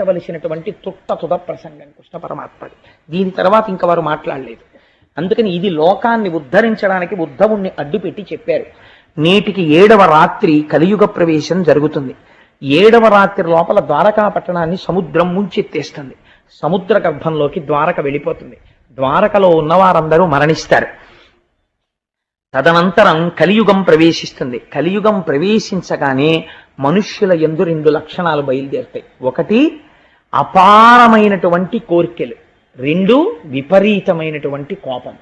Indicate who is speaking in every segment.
Speaker 1: పాటించవలసినటువంటి తుట్ట తుద ప్రసంగం కృష్ణ పరమాత్మది. దీని తర్వాత ఇంకా వారు మాట్లాడలేదు. అందుకని ఇది లోకాన్ని ఉద్ధరించడానికి ఉద్ధవుణ్ణి అడ్డుపెట్టి చెప్పారు. నేటికి ఏడవ రాత్రి కలియుగ ప్రవేశం జరుగుతుంది. ఏడవ రాత్రి లోపల ద్వారకా పట్టణాన్ని సముద్రం ముంచెత్తేస్తుంది సముద్ర గర్భంలోకి ద్వారక వెళ్ళిపోతుంది. ద్వారకలో ఉన్నవారందరూ మరణిస్తారు. తదనంతరం కలియుగం ప్రవేశిస్తుంది. కలియుగం ప్రవేశించగానే మనుష్యుల ఎందు రెండు లక్షణాలు బయలుదేరుతాయి. ఒకటి అపారమైనటువంటి కోరికలు. రెండు విపరీతమైనటువంటి కోపం.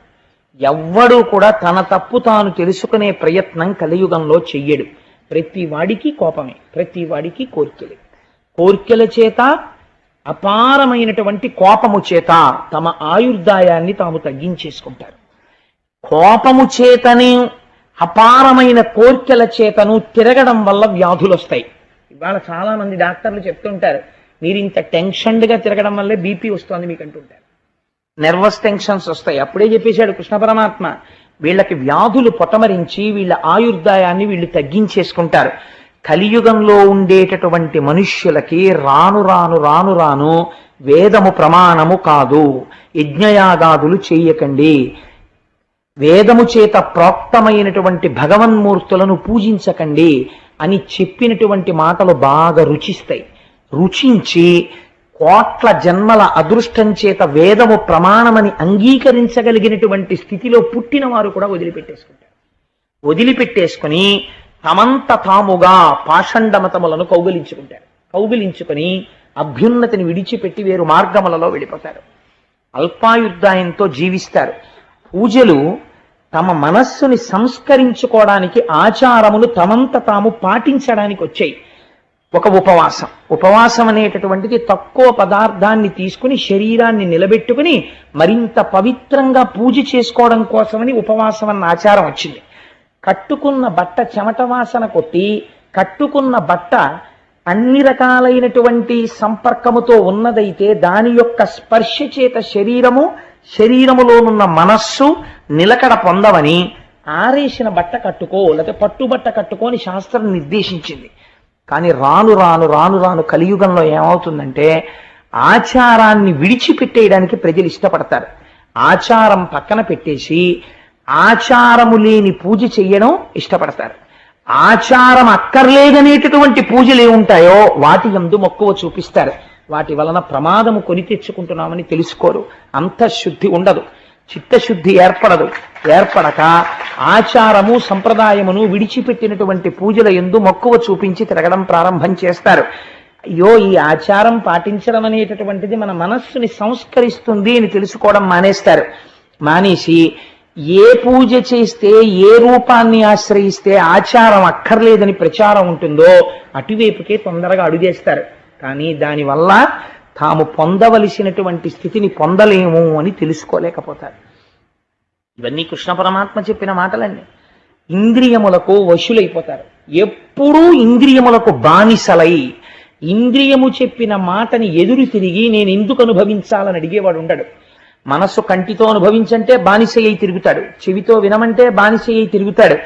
Speaker 1: ఎవ్వడూ కూడా తన తప్పు తాను తెలుసుకునే ప్రయత్నం కలియుగంలో చెయ్యడు. ప్రతి వాడికి కోపమే ప్రతి వాడికి కోరికలే. కోరికల చేత అపారమైనటువంటి కోపము చేత తమ ఆయుర్దాయాన్ని తాము తగ్గించేసుకుంటారు. కోపము చేతని అపారమైన కోరికల చేతను తిరగడం వల్ల వ్యాధులు వస్తాయి ఇవాళ చాలామంది డాక్టర్లు చెప్తుంటారు మీరు ఇంత టెన్షన్డ్గా తిరగడం వల్లే బీపీ వస్తుంది మీకు అంటుంటారు నెర్వస్ టెన్షన్స్ వస్తాయి. అప్పుడే చెప్పేశాడు కృష్ణ పరమాత్మ వీళ్ళకి వ్యాధులు పొటమరించి వీళ్ళ ఆయుర్దాయాన్ని వీళ్ళు తగ్గించేసుకుంటారు. కలియుగంలో ఉండేటటువంటి మనుష్యులకి రాను రాను రాను రాను వేదము ప్రమాణము కాదు. యజ్ఞయాగాదులు చేయకండి. వేదము చేత ప్రోక్తమైనటువంటి భగవన్మూర్తులను పూజించకండి అని చెప్పినటువంటి మాటలు బాగా రుచిస్తాయి. రుచించి కోట్ల జన్మల అదృష్టం చేత వేదము ప్రమాణమని అంగీకరించగలిగినటువంటి స్థితిలో పుట్టిన వారు కూడా వదిలిపెట్టేసుకుంటారు. వదిలిపెట్టేసుకుని తమంత తాముగా పాషండమతములను కౌగిలించుకుంటారు. కౌగిలించుకుని అభ్యున్నతిని విడిచిపెట్టి వేరు మార్గములలో వెళ్ళిపోతారు. అల్పాయుర్దాయంతో జీవిస్తారు. పూజలు తమ మనస్సుని సంస్కరించుకోవడానికి ఆచారములు తమంత తాము పాటించడానికి వచ్చాయి. ఒక ఉపవాసం. ఉపవాసం అనేటటువంటిది తక్కువ పదార్థాన్ని తీసుకుని శరీరాన్ని నిలబెట్టుకుని మరింత పవిత్రంగా పూజ చేసుకోవడం కోసమని ఉపవాసం అన్న ఆచారం వచ్చింది. కట్టుకున్న బట్ట చెమట వాసన కొట్టి కట్టుకున్న బట్ట అన్ని రకాలైనటువంటి సంపర్కముతో ఉన్నదైతే దాని యొక్క స్పర్శ చేత శరీరము శరీరములోనున్న మనస్సు నిలకడ పొందవని ఆరేసిన బట్ట కట్టుకో లేకపోతే పట్టుబట్ట కట్టుకోని శాస్త్రం నిర్దేశించింది. కానీ రాను రాను రాను రాను కలియుగంలో ఏమవుతుందంటే ఆచారాన్ని విడిచిపెట్టేయడానికి ప్రజలు ఇష్టపడతారు. ఆచారం పక్కన పెట్టేసి ఆచారము లేని పూజ చెయ్యడం ఇష్టపడతారు. ఆచారం అక్కర్లేదనేటటువంటి పూజలు ఏముంటాయో వాటి ఎందు మక్కువ చూపిస్తారు. వాటి వలన ప్రమాదము కొని తెచ్చుకుంటున్నామని తెలుసుకోరు. అంత శుద్ధి ఉండదు. చిత్తశుద్ధి ఏర్పడదు. ఏర్పడక ఆచారము సంప్రదాయమును విడిచిపెట్టినటువంటి పూజల ఎందు మక్కువ చూపించి తిరగడం ప్రారంభం చేస్తారు. అయ్యో ఈ ఆచారం పాటించడం అనేటటువంటిది మన మనస్సుని సంస్కరిస్తుంది అని తెలుసుకోవడం మానేస్తారు. మానేసి ఏ పూజ చేస్తే ఏ రూపాన్ని ఆశ్రయిస్తే ఆచారం అక్కర్లేదని ప్రచారం ఉంటుందో అటువైపుకే తొందరగా అడుగేస్తారు. కానీ దానివల్ల తాము పొందవలసినటువంటి స్థితిని పొందలేము అని తెలుసుకోలేకపోతారు. ఇవన్నీ కృష్ణ పరమాత్మ చెప్పిన మాటలన్నీ. ఇంద్రియములకు వశులైపోతారు. ఎప్పుడూ ఇంద్రియములకు బానిసలై ఇంద్రియము చెప్పిన మాటని ఎదురు తిరిగి నేను ఎందుకు అనుభవించాలని అడిగేవాడు ఉండడు. మనస్సు కంటితో అనుభవించంటే బానిస అయి తిరుగుతాడు. చెవితో వినమంటే బానిస అయి తిరుగుతాడు.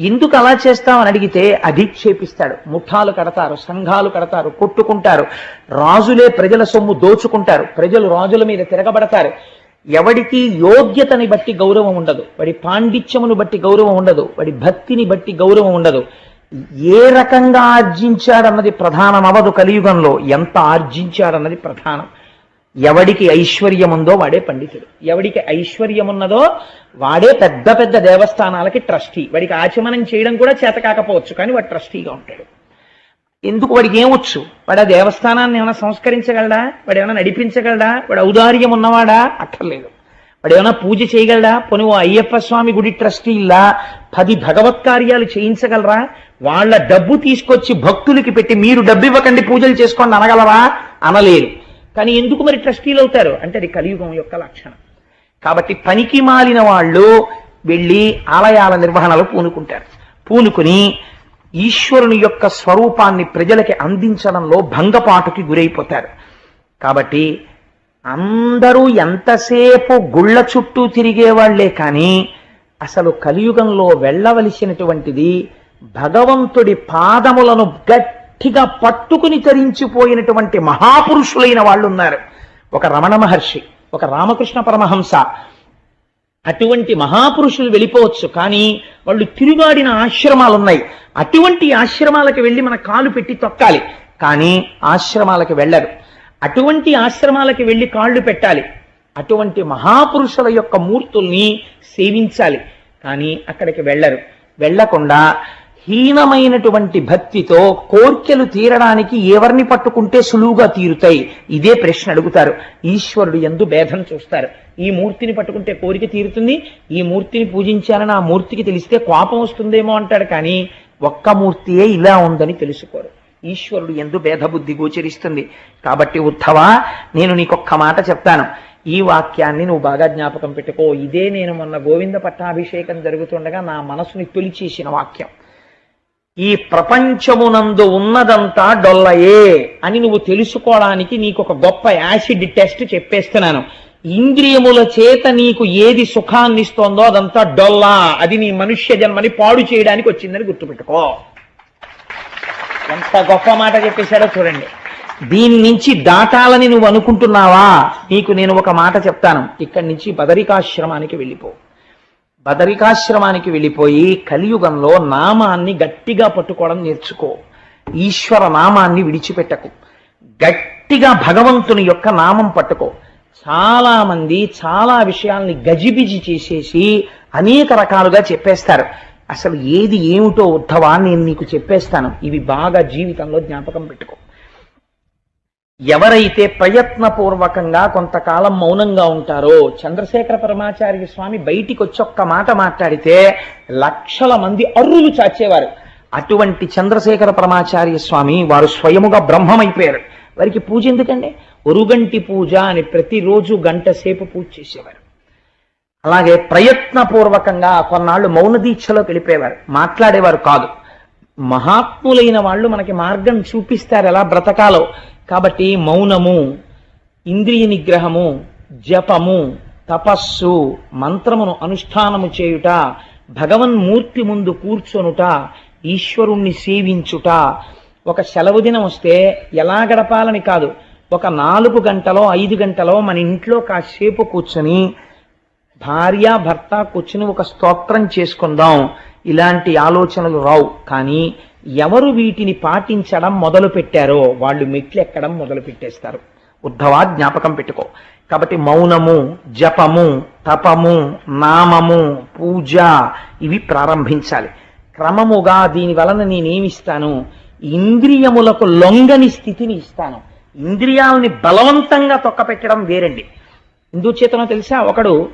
Speaker 1: ఎందుకు అలా చేస్తామని అడిగితే అధిక్షేపిస్తాడు. ముఠాలు కడతారు సంఘాలు కడతారు కొట్టుకుంటారు. రాజులే ప్రజల సొమ్ము దోచుకుంటారు. ప్రజలు రాజుల మీద తిరగబడతారు. ఎవడికి యోగ్యతని బట్టి గౌరవం ఉండదు. వాడి పాండిత్యమును బట్టి గౌరవం ఉండదు. వాడి భక్తిని బట్టి గౌరవం ఉండదు. ఏ రకంగా ఆర్జించాడన్నది ప్రధానం అవదు కలియుగంలో. ఎంత ఆర్జించాడన్నది ప్రధానం. ఎవడికి ఐశ్వర్యం ఉందో వాడే పండితుడు. ఎవడికి ఐశ్వర్యం ఉన్నదో వాడే పెద్ద పెద్ద దేవస్థానాలకి ట్రస్టీ. వాడికి ఆచమనం చేయడం కూడా చేత కాకపోవచ్చు కానీ వాడు ట్రస్టీగా ఉంటాడు. ఎందుకు వాడికి ఏమొచ్చు? వాడు ఆ దేవస్థానాన్ని ఏమైనా సంస్కరించగలడా? వాడు ఏమైనా నడిపించగలడా? వాడు ఔదార్యం ఉన్నవాడా అక్కర్లేదు. వాడు ఏమైనా పూజ చేయగలడా? పోనీ ఓ అయ్యప్ప స్వామి గుడి ట్రస్టీలా పది భగవత్ కార్యాలు చేయించగలరా? వాళ్ళ డబ్బు తీసుకొచ్చి భక్తులకి పెట్టి మీరు డబ్బు ఇవ్వకండి పూజలు చేసుకోండి అనగలరా అనలేరు కానీ ఎందుకు మరి ట్రస్టీలు అవుతారు? అంటే అది కలియుగం యొక్క లక్షణం. కాబట్టి పనికి మాలిన వాళ్ళు వెళ్ళి ఆలయాల నిర్వహణలో పూనుకుంటారు. పూనుకుని ఈశ్వరుని యొక్క స్వరూపాన్ని ప్రజలకి అందించడంలో భంగపాటుకి గురైపోతారు. కాబట్టి అందరూ ఎంతసేపు గుళ్ళ చుట్టూ తిరిగేవాళ్ళే కానీ అసలు కలియుగంలో వెళ్ళవలసినటువంటిది భగవంతుడి పాదములను గట్టి గట్టిగా పట్టుకుని తరించిపోయినటువంటి మహాపురుషులైన వాళ్ళు ఉన్నారు ఒక రమణ మహర్షి ఒక రామకృష్ణ పరమహంస. అటువంటి మహాపురుషులు వెళ్ళిపోవచ్చు కానీ వాళ్ళు తిరుగాడిన ఆశ్రమాలు ఉన్నాయి అటువంటి ఆశ్రమాలకు వెళ్ళి మన కాలు పెట్టి తొక్కాలి కానీ ఆశ్రమాలకు వెళ్ళరు. అటువంటి ఆశ్రమాలకు వెళ్ళి కాళ్ళు పెట్టాలి. అటువంటి మహాపురుషుల యొక్క మూర్తుల్ని సేవించాలి కానీ అక్కడికి వెళ్ళరు. వెళ్ళకుండా హీనమైనటువంటి భక్తితో కోర్కెలు తీరడానికి ఎవరిని పట్టుకుంటే సులువుగా తీరుతాయి? ఇదే ప్రశ్న అడుగుతారు. ఈశ్వరుడు ఎందు భేదం చూస్తారు. ఈ మూర్తిని పట్టుకుంటే కోరిక తీరుతుంది. ఈ మూర్తిని పూజించాలని ఆ మూర్తికి తెలిస్తే కోపం వస్తుందేమో అంటాడు కానీ ఒక్క మూర్తియే ఇలా ఉందని తెలుసుకోరు. ఈశ్వరుడు ఎందు భేదబుద్ధి గోచరిస్తుంది. కాబట్టి ఉద్ధవా నేను నీకొక్క మాట చెప్తాను. ఈ వాక్యాన్ని నువ్వు బాగా జ్ఞాపకం పెట్టుకో. ఇదే నేను మొన్న గోవింద పట్టాభిషేకం జరుగుతుండగా నా మనసుని తొలిచేసిన వాక్యం. ఈ ప్రపంచమునందు ఉన్నదంతా డొల్లయే అని నువ్వు తెలుసుకోవడానికి నీకు ఒక గొప్ప యాసిడ్ టెస్ట్ చెప్పేస్తున్నాను. ఇంద్రియముల చేత నీకు ఏది సుఖాన్ని ఇస్తోందో అదంతా డొల్లా. అది నీ మనుష్య జన్మని పాడు చేయడానికి వచ్చిందని గుర్తుపెట్టుకో. ఎంత గొప్ప మాట చెప్పేశాడో చూడండి. దీని నుంచి దాటాలని నువ్వు అనుకుంటున్నావా? నీకు నేను ఒక మాట చెప్తాను. ఇక్కడి నుంచి బదరికాశ్రమానికి వెళ్ళిపో. బదరికాశ్రమానికి వెళ్ళిపోయి కలియుగంలో నామాన్ని గట్టిగా పట్టుకోవడం నేర్చుకో. ఈశ్వర నామాన్ని విడిచిపెట్టకు. గట్టిగా భగవంతుని యొక్క నామం పట్టుకో. చాలా మంది చాలా విషయాల్ని గజిబిజి చేసేసి అనేక రకాలుగా చెప్పేస్తారు. అసలు ఏది ఏమిటో ఉద్ధవా నేను నీకు చెప్పేస్తాను. ఇవి బాగా జీవితంలో జ్ఞాపకం పెట్టుకో. ఎవరైతే ప్రయత్నపూర్వకంగా కొంతకాలం మౌనంగా ఉంటారో చంద్రశేఖర పరమాచార్య స్వామి బయటికి వచ్చి ఒక్క మాట మాట్లాడితే లక్షల మంది అర్రులు చాచేవారు. అటువంటి చంద్రశేఖర పరమాచార్య స్వామి వారు స్వయముగా బ్రహ్మమైపోయారు. వారికి పూజ ఎందుకండి? ఒరుగంటి పూజ అని ప్రతిరోజు గంట సేపు పూజ చేసేవారు. అలాగే ప్రయత్నపూర్వకంగా కొన్నాళ్ళు మౌన దీక్షలో వెళ్ళిపోయేవారు. మాట్లాడేవారు కాదు. మహాత్ములైన వాళ్ళు మనకి మార్గం చూపిస్తారు ఎలా బ్రతకాలో. కాబట్టి మౌనము ఇంద్రియ నిగ్రహము జపము తపస్సు మంత్రమును అనుష్ఠానము చేయుట భగవన్మూర్తి ముందు కూర్చొనుట ఈశ్వరుణ్ణి సేవించుట. ఒక సెలవు దినం వస్తే ఎలా గడపాలని కాదు. ఒక నాలుగు గంటలో ఐదు గంటలో మన ఇంట్లో కాసేపు కూర్చొని భార్య భర్త కూర్చుని ఒక స్తోత్రం చేసుకుందాం. ఇలాంటి ఆలోచనలు రావు. కానీ ఎవరు వీటిని పాటించడం మొదలు పెట్టారో వాళ్ళు మెట్లు ఎక్కడం మొదలు పెట్టేస్తారు. ఉద్ధవా జ్ఞాపకం పెట్టుకో. కాబట్టి మౌనము జపము తపము నామము పూజ ఇవి ప్రారంభించాలి. క్రమముగా దీని వలన నేనేమిస్తాను? ఇంద్రియములకు లొంగని స్థితిని ఇస్తాను. ఇంద్రియాలని బలవంతంగా తొక్కపెట్టడం వేరండి. ఎందుచేతనో తెలుసా? ఒకడు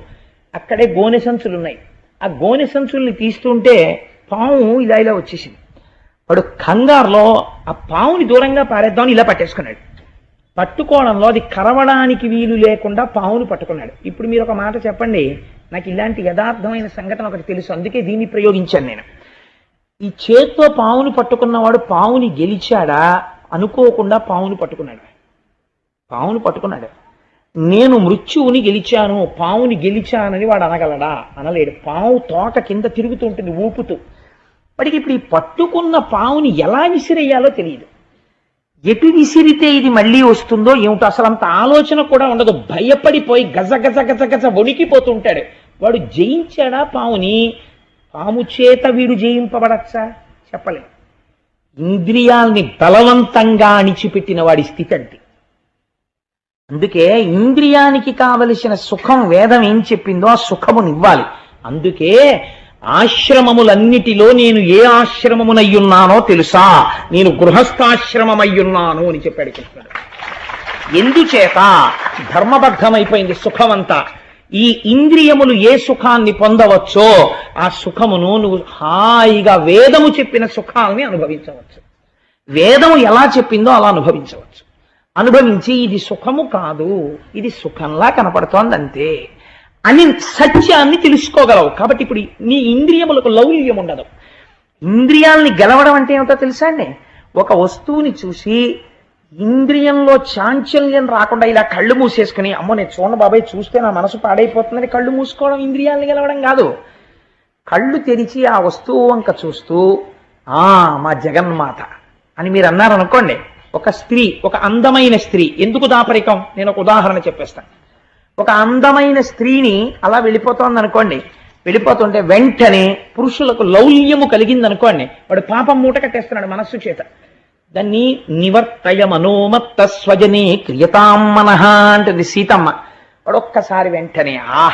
Speaker 1: అక్కడే గోనె సంచులు ఉన్నాయి ఆ గోనె సంచుల్ని తీస్తుంటే పాము ఇలా ఇలా వచ్చేసింది. వాడు కంగారులో ఆ పావుని దూరంగా పారేద్దామని ఇలా పట్టేసుకున్నాడు. పట్టుకోవడంలో అది కరవడానికి వీలు లేకుండా పావును పట్టుకున్నాడు. ఇప్పుడు మీరు ఒక మాట చెప్పండి. నాకు ఇలాంటి యథార్థమైన సంఘటన ఒకటి తెలుసు. అందుకే దీన్ని ప్రయోగించాను నేను. ఈ చేత్తో పావును పట్టుకున్నవాడు పావుని గెలిచాడా అనుకోకుండా పావును పట్టుకున్నాడు. పావును పట్టుకున్నాడు. నేను మృత్యువుని గెలిచాను. పావుని గెలిచానని వాడు అనగలడా? అనలేడు. పావు తోక కింద తిరుగుతూ ఉంటుంది ఊపుతూ. వాడికి ఇప్పుడు ఈ పట్టుకున్న పావుని ఎలా విసిరేయాలో తెలియదు. ఎటు విసిరితే ఇది మళ్ళీ వస్తుందో ఏమిటో అసలు అంత ఆలోచన కూడా ఉండదు. భయపడిపోయి గజ గజ గజ గజ వణికిపోతుంటాడు. వాడు జయించాడా పావుని? పాము చేత వీడు జయింపబడచ్చా? చెప్పలేం. ఇంద్రియాల్ని బలవంతంగా అణిచిపెట్టిన వాడి స్థితి అంటే అందుకే ఇంద్రియానికి కావలసిన సుఖం వేదం ఏం చెప్పిందో ఆ సుఖమునివ్వాలి. అందుకే ఆశ్రమములన్నిటిలో నేను ఏ ఆశ్రమమునయ్యున్నానో తెలుసా? నేను గృహస్థాశ్రమమయ్యున్నాను అని చెప్పాడు కృష్ణుడు. ఎందుచేత? ధర్మబద్ధమైపోయింది సుఖమంతా. ఈ ఇంద్రియములు ఏ సుఖాన్ని పొందవచ్చో ఆ సుఖమును నువ్వు హాయిగా వేదము చెప్పిన సుఖాల్ని అనుభవించవచ్చు. వేదము ఎలా చెప్పిందో అలా అనుభవించవచ్చు. అనుభవించి ఇది సుఖము కాదు ఇది సుఖంలా కనపడుతోంది అంతే అని సత్యాన్ని తెలుసుకోగలవు. కాబట్టి ఇప్పుడు నీ ఇంద్రియములకు లౌల్యం ఉండదు. ఇంద్రియాల్ని గెలవడం అంటే ఏమిటో తెలుసా అండి? ఒక వస్తువుని చూసి ఇంద్రియంలో చాంచల్యం రాకుండా ఇలా కళ్ళు మూసేసుకుని అమ్మో నేను చూడండి బాబాయ్ చూస్తే నా మనసు పాడైపోతుందని కళ్ళు మూసుకోవడం ఇంద్రియాల్ని గెలవడం కాదు. కళ్ళు తెరిచి ఆ వస్తువు వంక చూస్తూ ఆ మా జగన్మాత అని మీరు అన్నారనుకోండి ఒక స్త్రీ ఒక అందమైన స్త్రీ ఎందుకు దాపరికం? నేను ఒక ఉదాహరణ చెప్పేస్తాను. ఒక అందమైన స్త్రీని అలా వెళ్ళిపోతోంది అనుకోండి వెళ్ళిపోతుంటే వెంటనే పురుషులకు లౌల్యము కలిగింది అనుకోండి వాడు పాపం మూట కట్టేస్తున్నాడు మనస్సు చేత. దాన్ని నివర్తయ మనోమత్త స్వజనే క్రియతాం మనహ అంటుంది సీతమ్మ. వాడు ఒక్కసారి వెంటనే ఆ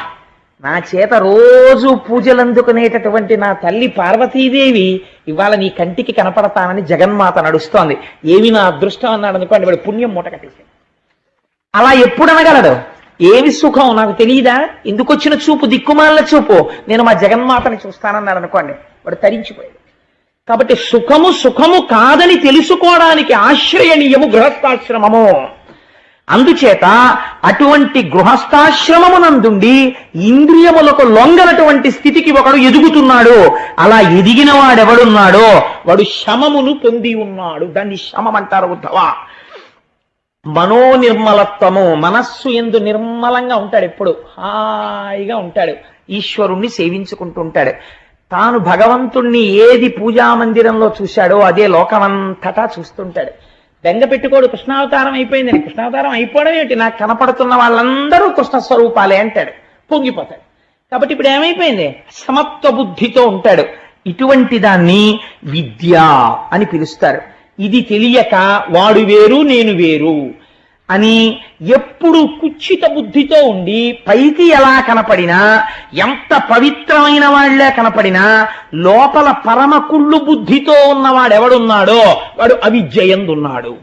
Speaker 1: నా చేత రోజు పూజలు అందుకునేటటువంటి నా తల్లి పార్వతీదేవి ఇవాళ నీ కంటికి కనపడతానని జగన్మాత నడుస్తోంది. ఏమి నా అదృష్టం అన్నాడు అనుకోండి వాడు పుణ్యం మూట కట్టేసాడు అలా ఎప్పుడు అనగలడు? ఏమి సుఖం? నాకు తెలియదా ఎందుకు వచ్చిన చూపు? దిక్కుమాలిన చూపు. నేను మా జగన్మాతని చూస్తానన్నాడు అనుకోండి. వాడు తరించిపోయాడు. కాబట్టి సుఖము సుఖము కాదని తెలుసుకోవడానికి ఆశ్రయణీయము గృహస్థాశ్రమము. అందుచేత అటువంటి గృహస్థాశ్రమమునందుండి ఇంద్రియములకు లొంగనటువంటి స్థితికి ఒకడు ఎదుగుతున్నాడు. అలా ఎదిగిన వాడెవడున్నాడో వాడు శమమును పొంది ఉన్నాడు. దాన్ని శమం అంటారు ఉద్ధవ. మనోనిర్మలత్వము మనస్సు ఎందు నిర్మలంగా ఉంటాడు ఎప్పుడు? హాయిగా ఉంటాడు. ఈశ్వరుణ్ణి సేవించుకుంటూ ఉంటాడు. తాను భగవంతుణ్ణి ఏది పూజా మందిరంలో చూశాడో అదే లోకమంతటా చూస్తుంటాడు. బెంగ పెట్టుకోడు కృష్ణావతారం అయిపోయిందని. కృష్ణావతారం అయిపోవడం ఏంటి? నాకు కనపడుతున్న వాళ్ళందరూ కృష్ణ స్వరూపాలే అంటాడు. పొంగిపోతాడు. కాబట్టి ఇప్పుడు ఏమైపోయింది? సమత్వ బుద్ధితో ఉంటాడు. ఇటువంటి దాన్ని విద్య అని పిలుస్తారు. ఇది తెలియక వాడు వేరు నేను వేరు అని ఎప్పుడు కుచ్చిత బుద్ధితో ఉండి పైకి ఎలా కనపడినా ఎంత పవిత్రమైన వాళ్ళే కనపడినా లోపల పరమ కుళ్ళు బుద్ధితో ఉన్నవాడు ఎవడున్నాడో వాడు అవిద్యయందున్నాడు.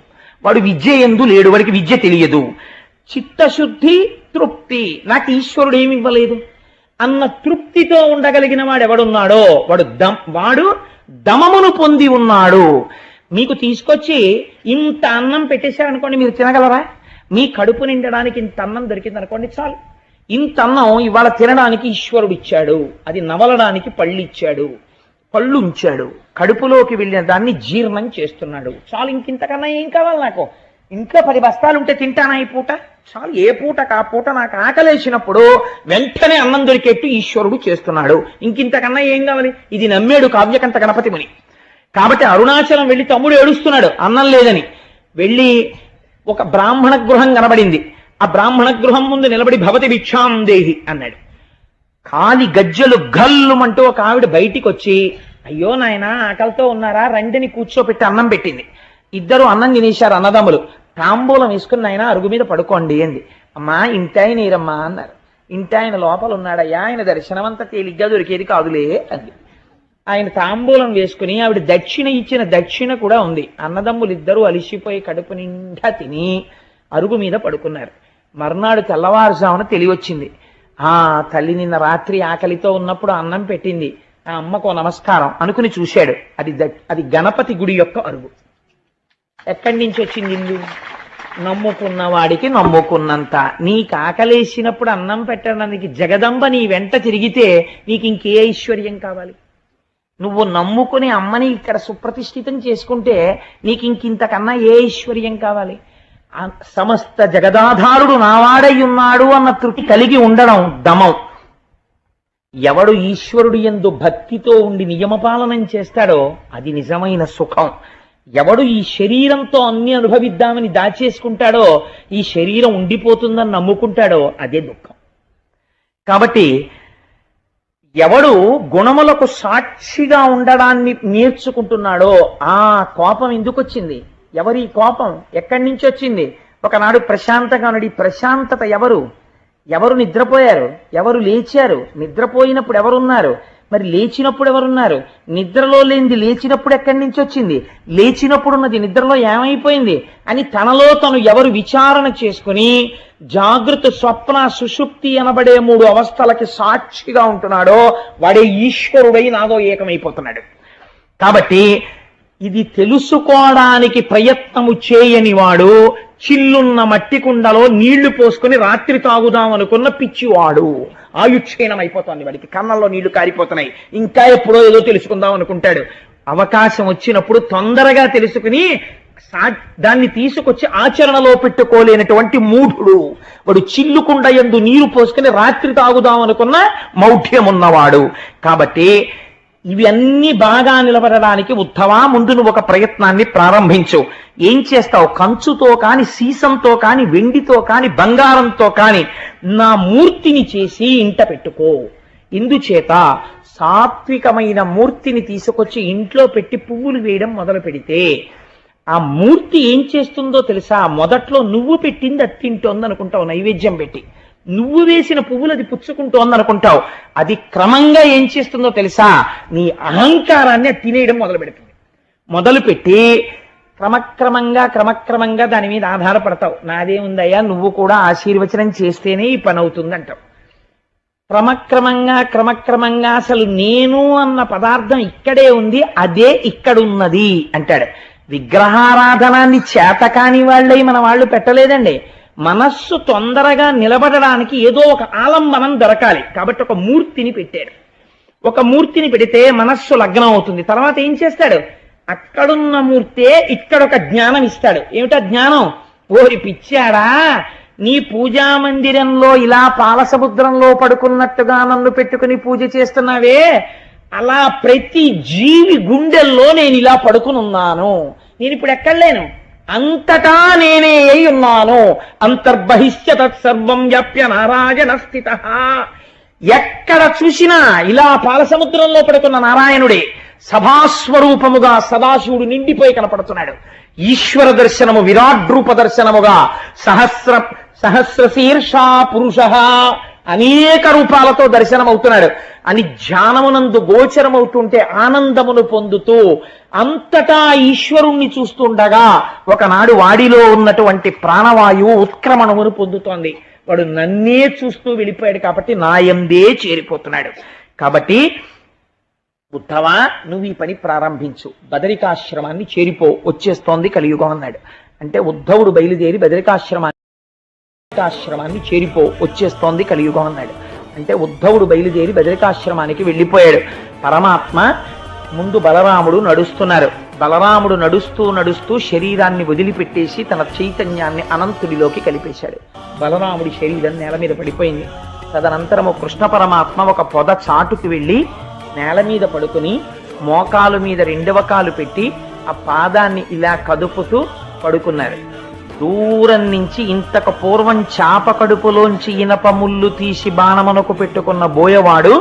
Speaker 1: వాడు విద్య ఎందు లేడు వాడికి విద్య తెలియదు. చిత్తశుద్ధి తృప్తి. నాకు ఈశ్వరుడు ఏమి ఇవ్వలేదు. అన్న తృప్తితో ఉండగలిగిన వాడు ఎవడున్నాడో వాడు దమ్ వాడు దమమును పొంది ఉన్నాడు. మీకు తీసుకొచ్చి ఇంత అన్నం పెట్టేశారనుకోండి మీరు తినగలరా? మీ కడుపు నిండడానికి ఇంత అన్నం దొరికింది అనుకోండి చాలు. ఇంత అన్నం ఇవాళ తినడానికి ఈశ్వరుడు ఇచ్చాడు అది నవలడానికి పళ్ళు ఇచ్చాడు పళ్ళు ఉంచాడు కడుపులోకి వెళ్ళిన దాన్ని జీర్ణం చేస్తున్నాడు. చాలు ఇంకింతకన్నా ఏం కావాలి నాకు? ఇంట్లో పది బస్తాలు ఉంటే తింటానా ఈ పూట? చాలు ఏ పూటకు ఆ పూట నాకు ఆకలేసినప్పుడు వెంటనే అన్నం దొరికేట్టు ఈశ్వరుడు చేస్తున్నాడు. ఇంకింతకన్నా ఏం కావాలి? ఇది నమ్మేడు కావ్యకంత గణపతి ముని కాబట్టి అరుణాచలం వెళ్ళి తమ్ముడు ఏడుస్తున్నాడు అన్నం లేదని. వెళ్ళి ఒక బ్రాహ్మణ గృహం కనబడింది. ఆ బ్రాహ్మణ గృహం ముందు నిలబడి భవతి భిక్షాం దేహి అన్నాడు. కాలి గజ్జలు గల్లుమంటూ ఒక ఆవిడ బయటికి వచ్చి అయ్యో నాయన ఆకలితో ఉన్నారా? రండిని కూర్చోపెట్టి అన్నం పెట్టింది. ఇద్దరు అన్నం తినేశారు అన్నదమ్ములు. తాంబూలం వేసుకుని ఆయన అరుగు మీద పడుకోండి అంది. అమ్మా ఇంటాయన నీరమ్మా అన్నారు. ఇంటాయన లోపల ఉన్నాడయ్యా ఆయన దర్శనం అంతా తేలిగ్గా దొరికేది కాదులే అంది. ఆయన తాంబూలం వేసుకుని ఆవిడ దక్షిణ ఇచ్చిన దక్షిణ కూడా ఉంది. అన్నదమ్ములు ఇద్దరూ అలిసిపోయి కడుపు నిండా తిని అరుగు మీద పడుకున్నారు. మర్నాడు తెల్లవారుజామున తెలివచ్చింది. ఆ తల్లి నిన్న రాత్రి ఆకలితో ఉన్నప్పుడు అన్నం పెట్టింది. ఆ అమ్మకు నమస్కారం అనుకుని చూశాడు. అది అది గణపతి గుడి యొక్క అరుగు. ఎక్కడి నుంచి వచ్చింది ఇల్లు? నమ్ముకున్న వాడికి నమ్ముకున్నంత. నీకు ఆకలేసినప్పుడు అన్నం పెట్టడానికి జగదంబ నీ వెంట తిరిగితే నీకు ఇంకే ఐశ్వర్యం కావాలి. నువ్వు నమ్ముకుని అమ్మని ఇక్కడ సుప్రతిష్ఠితం చేసుకుంటే నీకు ఇంకింతకన్నా ఏ ఐశ్వర్యం కావాలి? ఆ సమస్త జగదాధారుడు నావాడై ఉన్నాడు అన్న తృప్తి కలిగి ఉండడం దమం. ఎవడు ఈశ్వరుడు ఎందు భక్తితో ఉండి నియమపాలనం చేస్తాడో అది నిజమైన సుఖం. ఎవడు ఈ శరీరంతో అన్ని అనుభవిద్దామని దాచేసుకుంటాడో ఈ శరీరం ఉండిపోతుందని నమ్ముకుంటాడో అదే దుఃఖం. కాబట్టి ఎవడు గుణములకు సాక్షిగా ఉండడాన్ని నేర్చుకుంటున్నాడో ఆ కోపం ఎందుకు వచ్చింది ఎవరి కోపం? ఎక్కడి నుంచి వచ్చింది? ఒకనాడు ప్రశాంతంగా ఉన్నాడు. ఈ ప్రశాంతత ఎవరు? ఎవరు నిద్రపోయారు? ఎవరు లేచారు? నిద్రపోయినప్పుడు ఎవరున్నారు? మరి లేచినప్పుడు ఎవరున్నారు? నిద్రలో లేనిది లేచినప్పుడు ఎక్కడి నుంచి వచ్చింది? లేచినప్పుడు ఉన్నది నిద్రలో ఏమైపోయింది? అని తనలో తను ఎవరు విచారణ చేసుకుని జాగృత స్వప్న సుషుప్తి అనబడే మూడు అవస్థలకి సాక్షిగా ఉంటున్నాడో వాడే ఈశ్వరుడై నాదో ఏకమైపోతున్నాడు. కాబట్టి ఇది తెలుసుకోవడానికి ప్రయత్నము చేయని వాడు చిల్లున్న మట్టి కుండలో నీళ్ళు పోసుకొని రాత్రి తాగుదాం అనుకున్న పిచ్చివాడు. ఆయుక్షీణం అయిపోతుంది వాడికి. కన్నంలో నీళ్ళు కారిపోతున్నాయి. ఇంకా ఎప్పుడో ఏదో తెలుసుకుందాం అనుకుంటాడు. అవకాశం వచ్చినప్పుడు తొందరగా తెలుసుకుని దాన్ని తీసుకొచ్చి ఆచరణలో పెట్టుకోలేనటువంటి మూఢుడు. వాడు చిల్లుకుండ ఎందు నీరు పోసుకుని రాత్రి తాగుదాం అనుకున్న మౌఢ్యం ఉన్నవాడు కాబట్టి ఇవన్నీ బాగా నిలబడడానికి ఉత్తవా ముందు నువ్వు ఒక ప్రయత్నాన్ని ప్రారంభించు. ఏం చేస్తావు? కంచుతో కాని సీసంతో కాని వెండితో కాని బంగారంతో కాని నా మూర్తిని చేసి ఇంట పెట్టుకో. ఇందుచేత సాత్వికమైన మూర్తిని తీసుకొచ్చి ఇంట్లో పెట్టి పువ్వులు వేయడం మొదలు పెడితే ఆ మూర్తి ఏం చేస్తుందో తెలుసా? మొదట్లో నువ్వు పెట్టింది అది తింటోంది అనుకుంటావు నైవేద్యం పెట్టి. నువ్వు వేసిన పువ్వులు అది పుచ్చుకుంటోంది అనుకుంటావు అది క్రమంగా ఏం చేస్తుందో తెలుసా? నీ అహంకారాన్ని అది తినేయడం మొదలు పెడుతుంది మొదలుపెట్టి క్రమక్రమంగా క్రమక్రమంగా దాని మీద ఆధారపడతావు. నాదేముందయ్యా? నువ్వు కూడా ఆశీర్వచనం చేస్తేనే ఈ పని అవుతుంది అంటావు క్రమక్రమంగా క్రమక్రమంగా అసలు నేను అన్న పదార్థం ఇక్కడే ఉంది అదే ఇక్కడున్నది అంటాడు. విగ్రహారాధనాన్ని చేతకాని వాళ్ళై మన వాళ్ళు పెట్టలేదండి. మనస్సు తొందరగా నిలబడడానికి ఏదో ఒక ఆలంబనం దొరకాలి. కాబట్టి ఒక మూర్తిని పెట్టాడు. ఒక మూర్తిని పెడితే మనస్సు లగ్నం అవుతుంది తర్వాత ఏం చేస్తాడు? అక్కడున్న మూర్తే ఇక్కడ ఒక జ్ఞానం ఇస్తాడు. ఏమిటా జ్ఞానం? ఓరి పిచ్చాడా నీ పూజా మందిరంలో ఇలా పాలసముద్రంలో పడుకున్నట్టుగా నన్ను పెట్టుకుని పూజ చేస్తున్నావే. అలా ప్రతి జీవి గుండెల్లో నేను ఇలా పడుకునున్నాను. నేను ఇప్పుడు ఎక్కడ లేను అంతటా నేనే అయి ఉన్నాను. అంతర్బహిష్య తత్సర్వం వ్యాప్య నారాయణ స్థిత. ఎక్కడ చూసినా ఇలా పాలసముద్రంలో పడుకున్న నారాయణుడే సభాస్వరూపముగా సదాశివుడు నిండిపోయి కనపడుతున్నాడు. ఈశ్వర దర్శనము విరాట్ రూప దర్శనముగా సహస్ర సహస్రశీర్షా పురుష. అనేక రూపాలతో దర్శనమవుతున్నాడు. అని ధ్యానమునందు గోచరమవుతుంటే ఆనందమును పొందుతూ అంతటా ఈశ్వరుణ్ణి చూస్తుండగా ఒకనాడు వాడిలో ఉన్నటువంటి ప్రాణవాయువు ఉత్క్రమణమును పొందుతోంది. వాడు నన్నే చూస్తూ వెళ్ళిపోయాడు కాబట్టి నాయందే చేరిపోతున్నాడు. కాబట్టి ఉద్ధవా నువ్వు ఈ పని ప్రారంభించు. బదరికాశ్రమాన్ని చేరిపో వచ్చేస్తోంది కలియుగం అన్నాడు. అంటే ఉద్ధవుడు బయలుదేరి బదరికాశ్రమాన్ని బదరికాశ్రమాన్ని చేరిపో వచ్చేస్తోంది కలియుగం అన్నాడు. అంటే ఉద్ధవుడు బయలుదేరి బదరికాశ్రమానికి వెళ్ళిపోయాడు. పరమాత్మ ముందు బలరాముడు నడుస్తున్నారు. బలరాముడు నడుస్తూ నడుస్తూ శరీరాన్ని వదిలిపెట్టేసి తన చైతన్యాన్ని అనంతుడిలోకి కలిపేశాడు. బలరాముడి శరీరం నేల మీద పడిపోయింది. తదనంతరము కృష్ణ పరమాత్మ ఒక పొద చాటుకు వెళ్ళి నేల మీద పడుకుని మోకాలు మీద రెండవ కాలు పెట్టి ఆ పాదాన్ని ఇలా కదుపుతూ పడుకున్నారు. దూరం నుంచి ఇంతకు పూర్వం చాప కడుపులోంచి ఇనప ముళ్ళు తీసి బాణమనకు పెట్టుకున్న బోయవాడు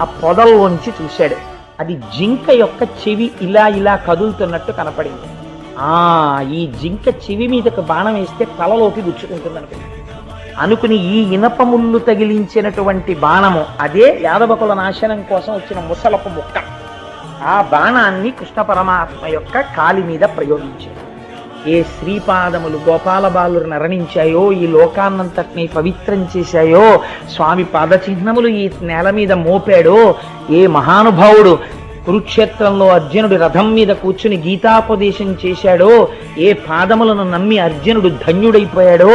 Speaker 1: ఆ పొదల్లోంచి చూశాడు. అది జింక యొక్క చెవి ఇలా ఇలా కదులుతున్నట్టు కనపడింది. ఆ ఈ జింక చెవి మీదకు బాణం వేస్తే తలలోకి గుచ్చుకుంటుంది అనుకున్నాడు అనుకుని ఈ ఇనప ముళ్ళు తగిలించినటువంటి బాణము అదే యాదవకుల నాశనం కోసం వచ్చిన ముసలపు ముక్క. ఆ బాణాన్ని కృష్ణ పరమాత్మ యొక్క కాలి మీద ప్రయోగించాడు. ఏ శ్రీపాదములు గోపాల బాలురు నరణించాయో ఈ లోకాన్నంతటిని పవిత్రం చేశాయో స్వామి పాదచిహ్నములు ఈ నేల మీద మోపాడో ఏ మహానుభావుడు కురుక్షేత్రంలో అర్జునుడు రథం మీద కూర్చుని గీతాపదేశం చేశాడో ఏ పాదములను నమ్మి అర్జునుడు ధన్యుడైపోయాడో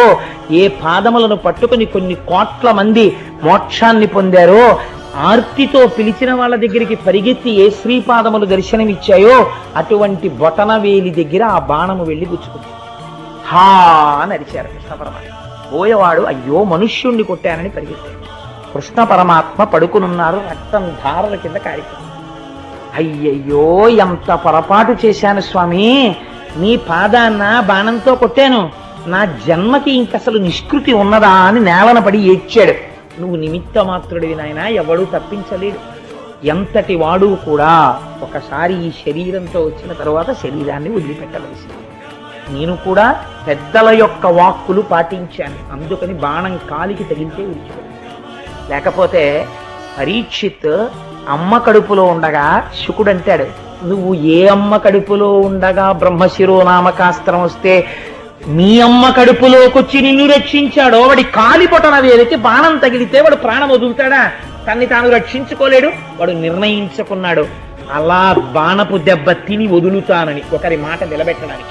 Speaker 1: ఏ పాదములను పట్టుకుని కొన్ని కోట్ల మంది మోక్షాన్ని పొందారో ఆర్తితో పిలిచిన వాళ్ళ దగ్గరికి పరిగెత్తి ఏ శ్రీపాదములు దర్శనమిచ్చాయో అటువంటి బొటనవేలి దగ్గర ఆ బాణము వెళ్ళి గుచ్చుకుంది. హా అని అరిచారు కృష్ణ పరమాత్మ. పోయేవాడు అయ్యో మనుష్యుణ్ణి కొట్టానని పరిగెత్తాడు. కృష్ణ పరమాత్మ పడుకునున్నారు రక్తం ధారల కింద కారిపోయింది. అయ్యయ్యో ఎంత పొరపాటు చేశాను స్వామి. నీ పాదాన్న బాణంతో కొట్టాను. నా జన్మకి ఇంకసలు నిష్కృతి ఉన్నదా అని నేలన పడి ఏడ్చాడు. నువ్వు నిమిత్త మాత్రుడివి నాయన ఎవడూ తప్పించలేడు. ఎంతటి వాడు కూడా ఒకసారి ఈ శరీరంతో వచ్చిన తర్వాత శరీరాన్ని వదిలిపెట్టవలసింది. నేను కూడా పెద్దల యొక్క వాక్కులు పాటించాను. అందుకని బాణం కాలికి తగిలితే విడిచిపెట్టాను లేకపోతే పరీక్షిత్ అమ్మ కడుపులో ఉండగా శుకుడు అంటాడు నువ్వు ఏ అమ్మ కడుపులో ఉండగా బ్రహ్మశిరోనామకాస్త్రం వస్తే మీ అమ్మ కడుపులోకొచ్చి నిన్ను రక్షించాడో. వాడి కాలిపొటన వేలికి బాణం తగిలితే వాడు ప్రాణం వదులుతాడా? తన్ని తాను రక్షించుకోలేడు వాడు నిర్ణయించుకున్నాడు. అలా బాణపు దెబ్బ తిని వదులుతానని ఒకరి మాట నిలబెట్టడానికి.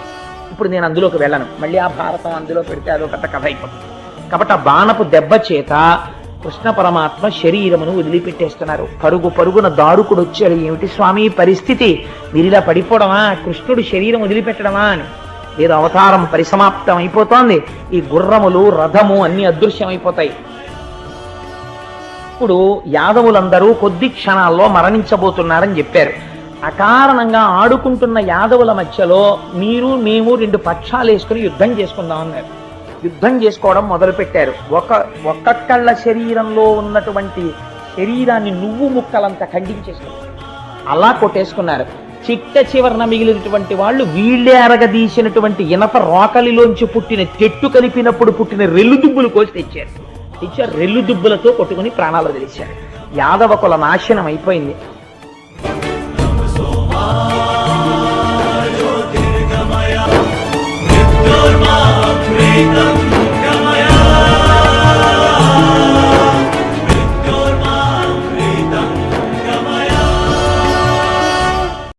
Speaker 1: ఇప్పుడు నేను అందులోకి వెళ్ళను. మళ్ళీ ఆ భారతం అందులో పెడితే అదో కథ అయిపోతుంది. కాబట్టి ఆ బాణపు దెబ్బ చేత కృష్ణ పరమాత్మ శరీరమును వదిలిపెట్టేస్తున్నారు. పరుగు పరుగున దారుకుడు వచ్చాడు ఏమిటి? స్వామి పరిస్థితి. మీరు ఇలా పడిపోవడమా? కృష్ణుడు శరీరం వదిలిపెట్టడమా అని. ఏదో అవతారం పరిసమాప్తం అయిపోతోంది ఈ గుర్రములు రథము అన్ని అదృశ్యం అయిపోతాయి ఇప్పుడు యాదవులందరూ కొద్ది క్షణాల్లో మరణించబోతున్నారని చెప్పారు. అకారణంగా ఆడుకుంటున్న యాదవుల మధ్యలో మీరు మేము రెండు పక్షాలు వేసుకుని యుద్ధం చేసుకుందాం అన్నారు. యుద్ధం చేసుకోవడం మొదలుపెట్టారు. ఒక ఒక్కొక్కళ్ళ శరీరంలో ఉన్నటువంటి శరీరాన్ని నువ్వు ముక్కలంత ఖండించేసుకున్నారు అలా కొట్టేసుకున్నారు. చిట్ట చివరన మిగిలినటువంటి వాళ్ళు వీళ్ళే అరగదీసినటువంటి ఇనప రోకలిలోంచి పుట్టిన చెట్టు కలిపినప్పుడు పుట్టిన రెల్లుదుబ్బులు కోసి తెచ్చారు. తెచ్చారు. రెల్లుదుబ్బులతో కొట్టుకుని ప్రాణాలు తెలిసారు యాదవ కుల నాశనం అయిపోయింది.